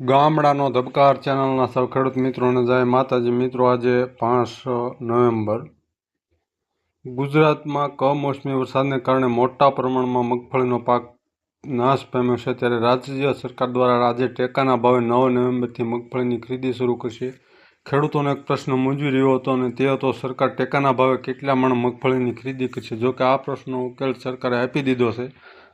ગામડાનો ધબકાર ચેનલના સૌ ખેડૂત મિત્રોને જય માતાજી. મિત્રો, આજે પાંચ નવેમ્બર. ગુજરાતમાં કમોસમી વરસાદને કારણે મોટા પ્રમાણમાં મગફળીનો પાક નાશ પામ્યો છે. ત્યારે રાજ્ય સરકાર દ્વારા આજે ટેકાના ભાવે નવ નવેમ્બરથી મગફળીની ખરીદી શરૂ કરશે. ખેડૂતોનો એક પ્રશ્ન મૂંઝવી રહ્યો હતો અને તે હતો, સરકાર ટેકાના ભાવે કેટલા મણ મગફળીની ખરીદી કરશે? જો કે આ પ્રશ્નનો ઉકેલ સરકારે આપી દીધો છે.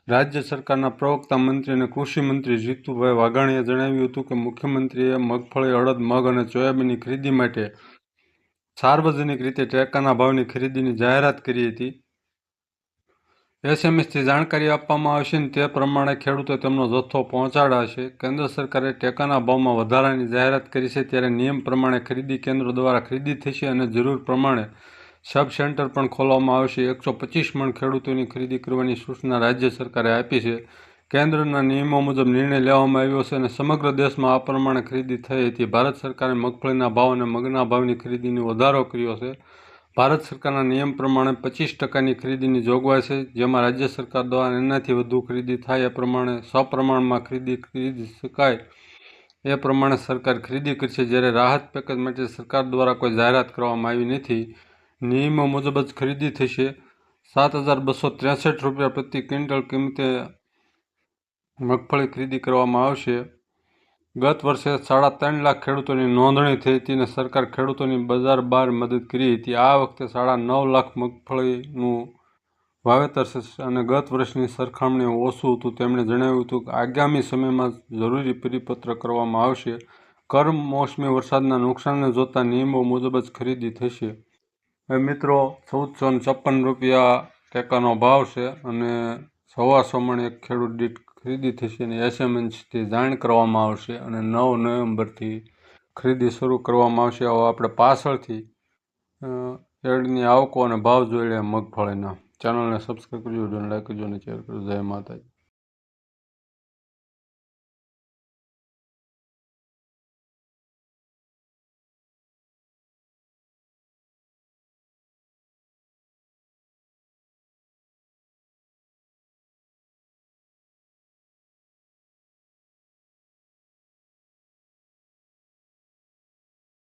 રાજ્ય સરકારના પ્રવક્તા મંત્રી અને કૃષિ મંત્રી જીતુભાઈ વાઘાણીએ જણાવ્યું હતું કે મુખ્યમંત્રીએ મગફળી, અડદ, મગ અને સોયાબીનની ખરીદી માટે સાર્વજનિક રીતે ટેકાના ભાવની ખરીદીની જાહેરાત કરી હતી. એસએમએસથી જાણકારી આપવામાં આવશે અને તે પ્રમાણે ખેડૂતો તેમનો જથ્થો પહોંચાડાશે. કેન્દ્ર સરકારે ટેકાના ભાવમાં વધારાની જાહેરાત કરી છે. ત્યારે નિયમ પ્રમાણે ખરીદી કેન્દ્રો દ્વારા ખરીદી થશે અને જરૂર પ્રમાણે સબ સેન્ટર પણ ખોલવામાં આવશે એકસો પચીસ મણ ખેડૂતોની ખરીદી કરવાની સૂચના રાજ્ય સરકારે આપી છે. કેન્દ્રના નિયમો મુજબ નિર્ણય લેવામાં આવ્યો છે અને સમગ્ર દેશમાં આ પ્રમાણે ખરીદી થઈ હતી. ભારત સરકારે મગફળીના ભાવ અને મગના ભાવની ખરીદીનો વધારો કર્યો છે. ભારત સરકારના નિયમ પ્રમાણે પચીસ ટકાની ખરીદીની જોગવાઈ છે, જેમાં રાજ્ય સરકાર દ્વારા એનાથી વધુ ખરીદી થાય એ પ્રમાણે સપ્રમાણમાં ખરીદી ખરીદી શકાય એ પ્રમાણે સરકાર ખરીદી કરશે. જ્યારે રાહત પેકેજ માટે સરકાર દ્વારા કોઈ જાહેરાત કરવામાં આવી નથી. નિયમો મુજબ જ ખરીદી થશે. સાત હજાર બસો ત્રેસઠ રૂપિયા પ્રતિ ક્વિન્ટલ કિંમતે મગફળી ખરીદી કરવામાં આવશે. ગત વર્ષે સાડા ત્રણ લાખ ખેડૂતોની નોંધણી થઈ હતી અને સરકાર ખેડૂતોની બજાર બહાર મદદ કરી હતી. આ વખતે સાડા નવ લાખ મગફળીનું વાવેતર અને ગત વર્ષની સરખામણીએ ઓછું હતું. તેમણે જણાવ્યું હતું કે આગામી સમયમાં જરૂરી પરિપત્ર કરવામાં આવશે. કમોસમી વરસાદના નુકસાનને જોતા નિયમો મુજબ જ ખરીદી થશે. હવે મિત્રો, ચૌદસો ને છપ્પન રૂપિયા ટેકાનો ભાવ છે અને સવાસો મણ એક ખેડૂત દીઠ ખરીદી થશે અને એસએમએસથી જાણ કરવામાં આવશે અને નવ નવેમ્બરથી ખરીદી શરૂ કરવામાં આવશે. હવે આપણે પાછળથી એડની આવકો અને ભાવ જોઈ લે મગફળીના. ચેનલને સબસ્ક્રાઈબ કરજો લાઈક કરજો અને શેર કરજો. જય માતાજી.